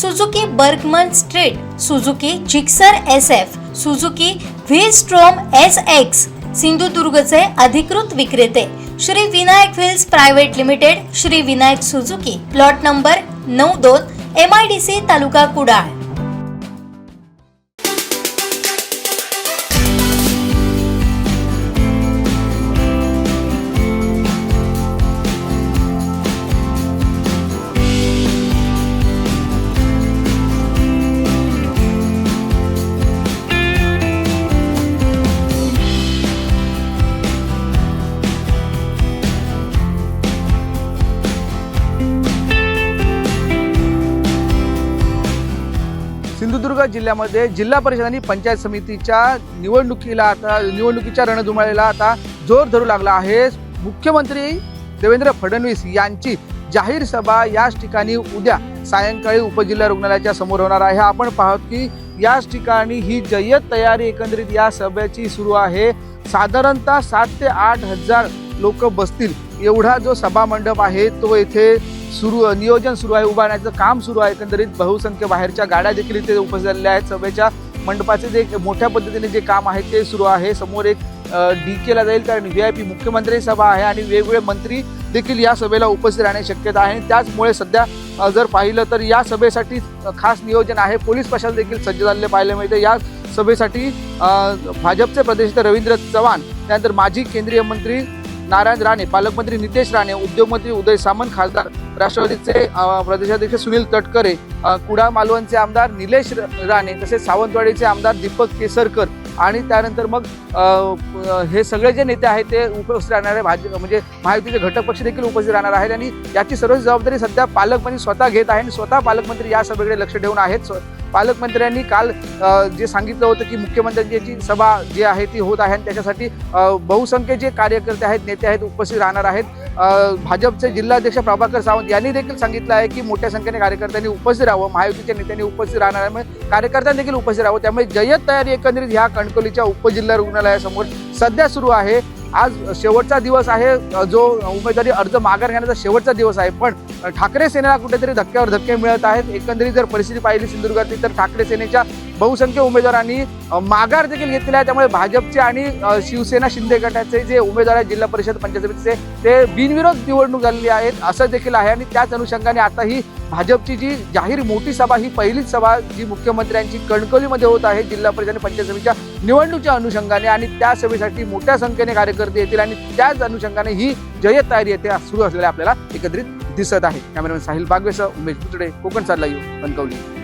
Suzuki Burgman Street Suzuki Gixxer S F Suzuki V Strom S X सिंधुदुर्गचे अधिकृत विक्रेते Shri Vinayak wheels private limited Shri Vinayak Suzuki plot number नऊ दोन M I D C taluka Kudal. Sindhudurg जिल्ह्यामध्ये जिल्हा परिषद आणि पंचायत समितीच्या निवडणुकीला आता निवडणुकीच्या रणधुमाळीला आता जोर धरू लागला आहे. मुख्यमंत्री देवेंद्र फडणवीस यांची जाहीर सभा याच ठिकाणी उद्या सायंकाळी उपजिल्हा रुग्णालयाच्या समोर होणार आहे. आपण पाहत की याच ठिकाणी ही जय्यत तयारी एकंदरीत या सभेची सुरू आहे. साधारणतः सात ते आठ हजार लोक बसतील. एवढा जो सभा मंडप आहे तो येथे सुरू नियोजन सुरू आहे उभारण्याचं काम सुरू आहे. एकंदरीत बहुसंख्य बाहेरच्या गाड्या देखील इथे उपस्थित झालेल्या आहेत. सभेच्या मंडपाचे जे मोठ्या पद्धतीने जे काम आहे ते सुरू आहे. समोर एक डी केला जाईल कारण व्ही आय पी मुख्यमंत्री सभा आहे आणि वेगवेगळे मंत्री देखील या सभेला उपस्थित राहण्याची शक्यता आहे. त्याचमुळे सध्या जर पाहिलं तर या सभेसाठी खास नियोजन आहे. पोलीस प्रशासन देखील सज्ज झालेले पाहायला मिळते. या सभेसाठी भाजपचे प्रदेश रवींद्र चव्हाण त्यानंतर माजी केंद्रीय मंत्री नारायण राणे पालकमंत्री नितेश राणे उद्योगमंत्री उदय सामंत खासदार राष्ट्रवादीचे प्रदेशाध्यक्ष सुनील तटकरे कुडा मालवणचे आमदार निलेश राणे तसेच सावंतवाडीचे आमदार दीपक केसरकर आणि त्यानंतर मग हे सगळे जे नेते आहेत ते उपस्थित राहणार आहे भाजप म्हणजे महायुतीचे घटक पक्ष देखील उपस्थित राहणार आहेत आणि याची सर्व जबाबदारी सध्या पालकमंत्री स्वतः घेत आहे आणि स्वतः पालकमंत्री या सभेकडे लक्ष ठेवून आहेत. स्व- पालकमंत्र्यांनी काल जे सांगितलं होतं की मुख्यमंत्र्यांची सभा जी आहे ती होत आहे आणि त्याच्यासाठी बहुसंख्य जे कार्यकर्ते आहेत नेते आहेत उपस्थित राहणार आहेत. भाजपचे जिल्हाध्यक्ष प्रभाकर सावंत यांनी देखील सांगितलं आहे की मोठ्या संख्येने कार्यकर्त्यांनी उपस्थित राहावं महायुतीच्या नेत्यांनी उपस्थित राहणार आहे कार्यकर्त्यांनी देखील उपस्थित राहावं. त्यामुळे जय्यत तयारी एकंदरीत ह्या कणकवलीच्या उपजिल्हा रुग्णालयासमोर सध्या सुरू आहे. आज शेवटचा दिवस आहे जो उमेदवारी अर्ज माघार घेण्याचा शेवटचा दिवस आहे. पण ठाकरे सेनेला कुठेतरी धक्क्यावर धक्के मिळत आहेत. एकंदरीत जर परिस्थिती पाहिली सिंधुदुर्गातली तर ठाकरे सेनेच्या बहुसंख्य उमेदवारांनी माघार देखील घेतलेला आहे. त्यामुळे भाजपचे आणि शिवसेना शिंदे गटाचे जे उमेदवार आहेत जिल्हा परिषद पंचायत समितीचे ते बिनविरोध निवडणूक झालेली आहेत असं देखील आहे. आणि त्याच अनुषंगाने आता ही भाजपची जी जाहीर मोठी सभा ही पहिलीच सभा जी मुख्यमंत्र्यांची कणकवलीमध्ये होत आहे जिल्हा परिषद आणि पंचायत समितीच्या निवडणुकीच्या अनुषंगाने. आणि त्या सभेसाठी मोठ्या संख्येने कार्यकर्ते येतील. आणि त्याच अनुषंगाने ही जयत तयारी येते सुरू असलेल्या आपल्याला एकत्रित दिसत आहे. कॅमेरामॅन साहिल बागवेसह उमेश पुतळे कोकण चालला येऊ कणकवली.